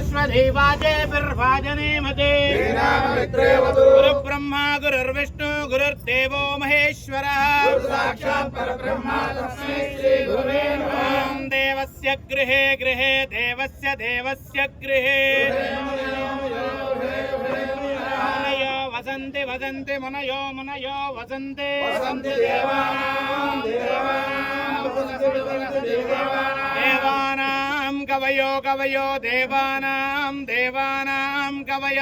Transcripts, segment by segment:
సరస్వధీవాజేర్భాజనే మతే గురుబ్రహ్మ గురుర్విష్ణు గురుర్దేవో మహేశ్వర. దేవస్య గృహే గృహే దేవస్య దేవస్య గృహే. వసంతి వసంతి మునయో మునయో వసంతి. వసంతి దేవానా. కవయో కవయో దేవానాం దేవానాం కవయ.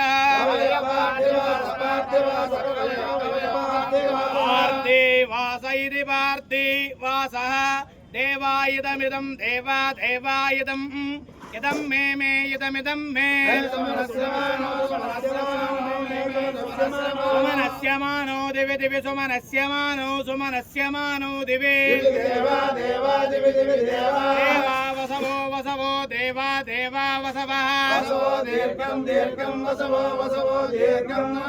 వార్తి వాస ఇది వార్తి వాస. దేవాయుధమిదం దేవా దేవాయుధం. ఇదం మే మే ఇదమిదం మే. సుమనస్యమానో దివి దివి సుమనస్యమానో సుమనస్యమానో దివి. దేవా सुमनस्यमानो दिवि देवा वसवो वसवो देवा देवा वसवः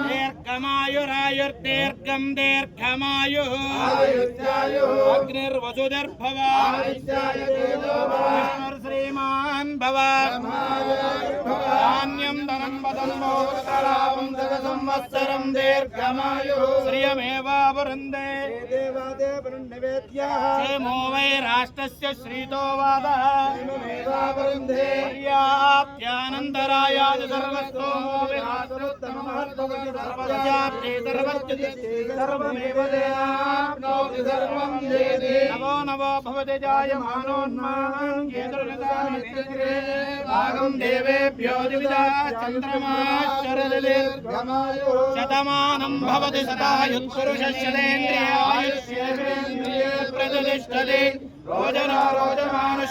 दीर्घमायुरायुर्दीर्घं दीर्घमायुः अग्निर्वसुधिर्भव विष्णुर्श्रीमान् धान्यं धनं पदं मोक्षलाभं संवत्सरं दीर्घमायुः श्रियमेवावरुन्धे क्षेमो वै राष्ट्रस्य श्रीतो वादः पर्याप्त्यानन्तरायाय सर्वस्तोमो विहासरुत्तममहत्त्वगति सर्वस्याप्ते सर्वच्युतिष्ठे सर्वमेव देवाप्नोति सर्वं देदे नवो नवो भवति जायमानोन्मान् केतुर्गतामित्यग्रे भागं देवेभ्यो दिविदा चन्द्रमा शरदले शतमानं भवति शतायुत्पुरुषशतेन्द्रियायुष्येन्द्रिये प्रतिष्ठते रोजना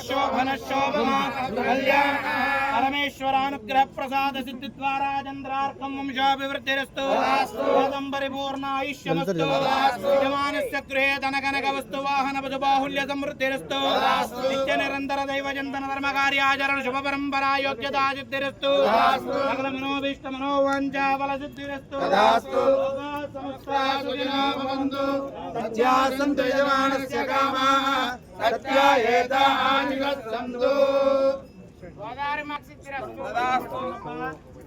शोभनशोभमा कल्याण परमेश्वरानुग्रह प्रसाद सिद्धि द्वारा चंद्रार्कम वंशाभिवृद्धिरस्तु पदम परिपूर्ण आयुष्यमस्तु यजमानस्य गृहे धनकनक वस्तु वाहन वधु बाहुल्य समृद्धिरस्तु नित्य निरंतर दैव चिंतन धर्म कार्याचरण शुभ परंपरा योग्यता सिद्धिरस्तु सकल मनोभीष्ट मनोवांचा बल सिद्धिरस्तु समस्ता सुखिनो भवन्तु सत्या सन्तु यजमानस्य कामा ప్రత్యాయేత ఆనిగచ్చందు గోదావరి మాక్షి తిరస్సు